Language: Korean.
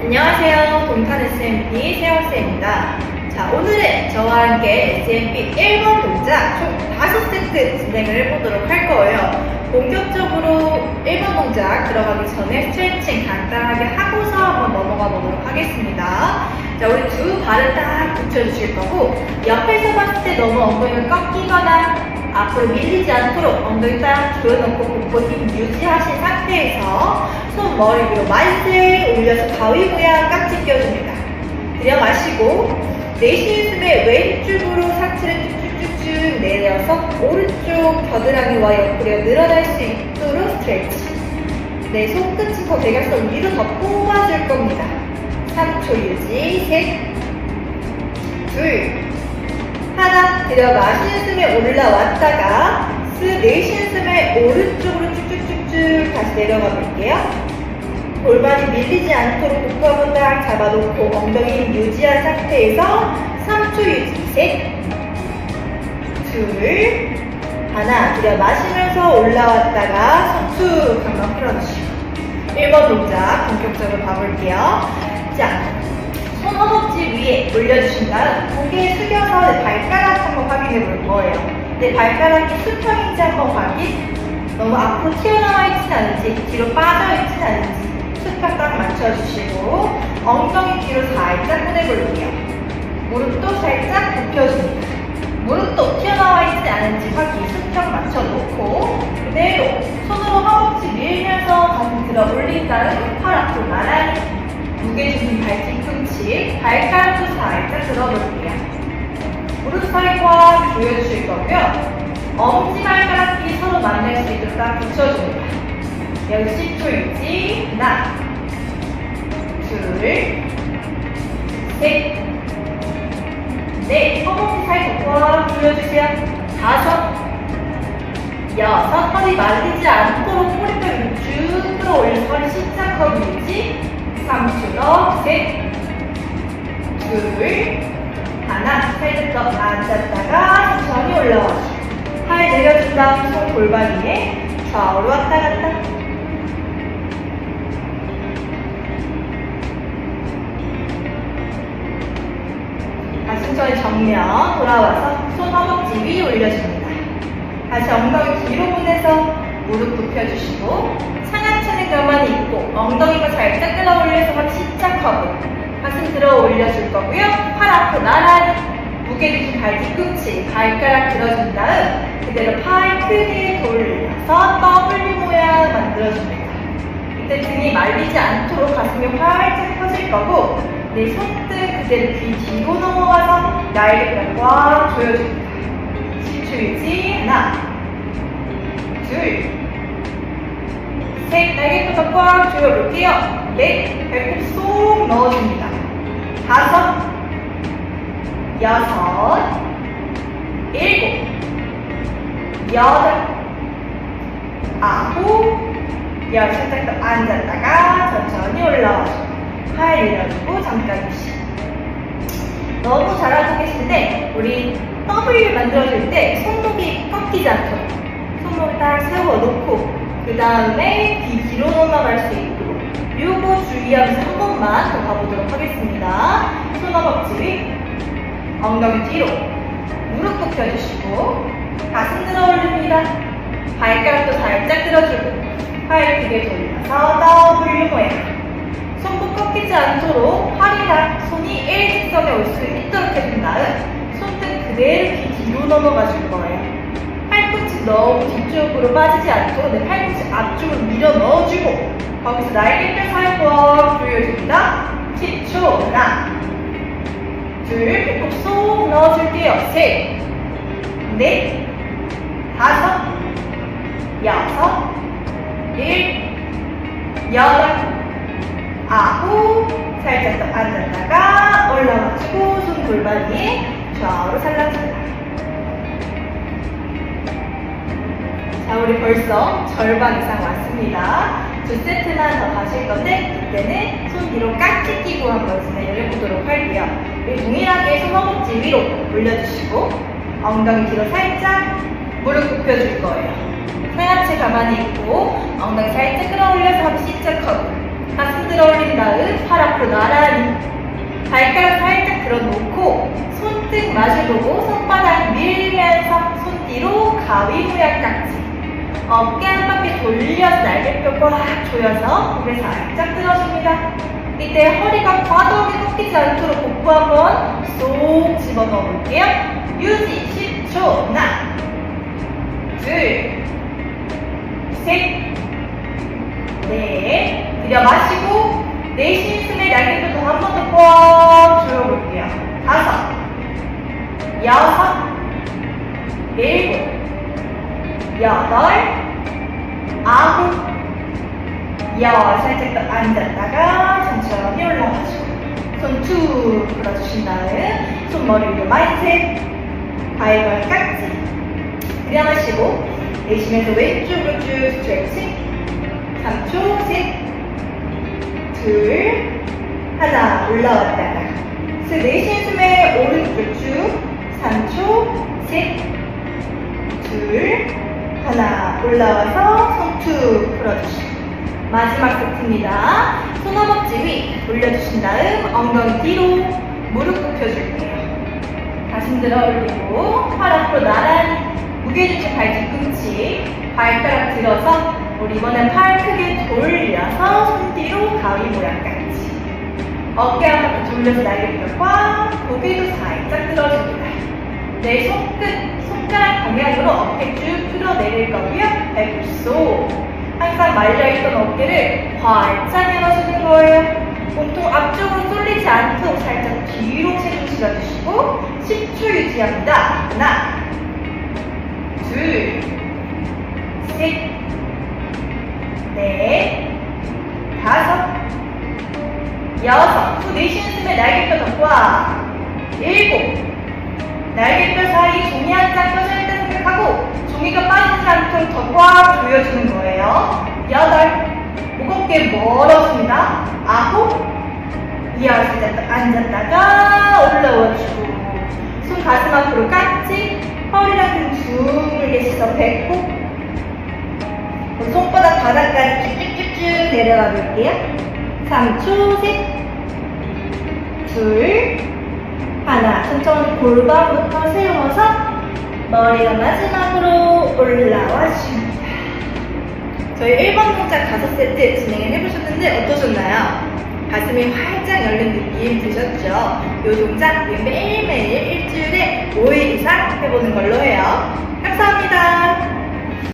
안녕하세요. 동탄 SMP 세영쌤입니다. 자, 오늘은 저와 함께 SMP 1번 동작 총 5세트 진행을 해보도록 할 거예요. 본격적으로 1번 동작 들어가기 전에 스트레칭 간단하게 하고서 한번 넘어가 보도록 하겠습니다. 자, 우리 두 발을 딱 붙여주실 거고, 옆에서 봤을 때 너무 엉덩이가 꺾이거나 앞으로 밀리지 않도록 엉덩이 딱 조여놓고 복부 힘 유지하신 상태에서 손 머리 위로 만세 올려서 가위 모양 깍지 껴줍니다. 들여 마시고 내쉬는 숨에 왼쪽으로 상체를 쭉쭉쭉쭉 내려서 오른쪽 겨드랑이와 옆구리가 늘어날 수 있도록 스트레치. 네, 손끝은 더 대각선 위로 더 뽑아줄 겁니다. 3초 유지, 셋, 둘, 하나 들여 마시는 숨에 올라왔다가 쓱 내쉬는 숨에 오른쪽으로 쭉쭉쭉쭉 다시 내려가 볼게요. 골반이 밀리지 않도록 복부 한번 딱 잡아놓고 엉덩이 힘 유지한 상태에서 3초 유지. 셋, 둘, 하나 들여 마시면서 올라왔다가 손툭 한번 풀어주시고. 1번 동작 본격적으로 가볼게요. 자, 손 허벅지 위에 올려주신 다음 고개 숙여서 내 발가락 한번 확인해 볼 거예요. 내 발가락이 수평인지 한번 확인. 너무 앞으로 튀어나와 있진 않은지, 뒤로 빠져 있진 않은지 수평 딱 맞춰주시고 엉덩이 뒤로 살짝 보내볼게요. 무릎도 살짝 굽혀줍니다. 무릎도 튀어나와 있지 않은지 확인 수평 맞춰놓고 그대로 손으로 허벅지 밀면서 가슴 들어 올린 다음 팔 앞으로 나란히 무게중심 발 뒤꿈 치, 발가락도 살짝 들어볼게요. 무릎 사이 꽉 조여주실 거고요. 엄지 발가락이 서로 만날 수 있도록 딱 붙여줍니다. 여기 10초 유지. 하나, 둘, 셋, 넷. 허벅지 사이 꽉 조여주세요. 다섯, 여섯. 허리 말리지 않도록 꼬리뼈를 쭉 끌어올려서 허리 십자 컵 유지. 3초 더, 셋, 둘, 하나, 더 앉았다가 천천히 올라와주고 팔 내려준 다음 손 골반 위에 좌우로 왔다 갔다 다시 천천히 정면 돌아와서 손 허벅지 위 올려줍니다. 다시 엉덩이 뒤로 보내서 무릎 굽혀주시고 상하체는 가만히 있고 엉덩이가 살짝 끌어올려서 십자 커 브 가슴 들어 올려줄 거고요. 팔 앞으로 나란히 무게를 발 뒤 꿈치 발가락 들어준 다음 그대로 팔 크게 돌려서 W 모양 만들어줍니다. 이때 등이 말리지 않도록 가슴이 활짝 펴질 거고 내 손등 그대로 귀 뒤로 넘어가서 날개뼈 꽉 조여줍니다. 10초 유지 하나 둘 셋, 날개부터 꽉 조여볼게요. 넷, 배꼽 쏙 넣어줍니다. 다섯, 여섯, 일곱, 여덟, 아홉, 열 살짝 더 앉았다가 천천히 올라와주고 팔 내려주고 잠깐 휴식. 너무 잘하고 계신데 우리 W 만들어줄 때 손목이 꺾이지 않도록 손목을 딱 세워놓고 그 다음에 귀 뒤로 넘어갈 수 있도록 요거 주의하면서 한 번만 더 가보도록 하겠습니다. 손 허벅지 위, 엉덩이 뒤로 무릎 굽혀주시고 가슴 들어 올립니다. 발가락도 살짝 들어주고 팔 크게 돌려서 W 모양 손목 꺾이지 않도록 팔이랑 손이 일직선에 올 수 있도록 해준 다음 손등 그대로 귀 뒤로 넘어가 줄 거예요. 팔꿈치 너무 뒤쪽으로 빠지지 않도록 내 팔꿈치 앞 거기서 날개뼈 살짝 조여줍니다. 10초 하나 둘 배꼽 쏙 넣어줄게요. 셋 넷, 다섯, 여섯, 일, 여덟, 아홉, 살짝 더 앉았다가 올라와주고 손 골반 위에 좌우로 살랑살랑. 자, 우리 벌써 절반 이상 왔습니다. 두 세트만 더 가실 건데 그때는 손 뒤로 깍지 끼고 한번 진행을 해보도록 할게요. 동일하게 손 허벅지 위로 올려주시고 엉덩이 뒤로 살짝 무릎 굽혀줄 거예요. 하얗게 가만히 있고 엉덩이 살짝 끌어올려서 C자 커브 가슴 들어 올린 다음 팔 앞으로 나란히 발가락 살짝 들어놓고 손등 마주보고 손바닥 밀면서 손 뒤로 가위 모양 깍지 어깨 한 바퀴 돌려서 날개뼈 꽉 조여서 고개 살짝 들어줍니다. 이때 허리가 과도하게 꺾이지 않도록 복부 한번 쏙 집어넣어 볼게요. 유지 10초 하나 둘 셋, 넷, 들여 마시고 내쉬는 숨에 날개뼈도 한 번 더 꽉 조여볼게요. 다섯, 여섯, 일곱, 여덟, 아홉, 열 살짝 더 앉았다가 천천히 올라가시고. 손툭 풀어주신 다음 손머리 위로 마이트 가위바위 깍지. 들여마시고 내쉬면서 왼쪽으로 쭉 스트레칭. 3초 셋, 둘, 하나 올라왔다가. 그 내쉬는 숨에 오른쪽 쭉. 3초 셋, 둘, 하나 올라와서 손툭 풀어주시고 마지막 세트입니다. 손 허벅지 위 돌려주신 다음 엉덩이 뒤로 무릎 굽혀줄게요. 가슴 들어 올리고 팔 앞으로 나란히 무게중심 발 뒤꿈치 발가락 들어서 우리 이번엔 팔 크게 돌려서 손 뒤로 가위 모양까지 어깨 한 바퀴 돌려서 날개뼈 꽉 고개도 살짝 들어줍니다. 내 손끝, 손가락 방향으로 어깨 쭉 끌어내릴 거고요. 쏙 항상 말려있던 어깨를 활짝 열어주는 거예요. 보통 앞쪽으로 쏠리지 않도록 살짝 뒤로 체중 실어주시고 10초 유지합니다. 하나, 둘, 셋, 넷, 다섯, 여섯. 후 내쉬는 숨에 날개뼈 더 꽉. 일곱. 날개뼈 사이 종이 한 장 껴져 있다 생각하고 종이가 빠지지 않도록 더꽉 조여주는 거예요. 여덟. 무겁게 멀어집니다. 아홉. 이어 살짝 앉았다가 올라와주고 손 가슴 앞으로 깍지 허리랑 등 둥글게 씻어 뱉고 손바닥 바닥까지 쭉쭉쭉쭉 내려가 볼게요. 3 초 셋, 둘, 하나. 천천히 골반부터 세워서 머리가 마지막으로 올라와 줍니다. 저희 1번 동작 5세트 진행을 해보셨는데 어떠셨나요? 가슴이 활짝 열린 느낌 드셨죠? 이 동작 매일매일 일주일에 5일 이상 해보는 걸로 해요. 감사합니다.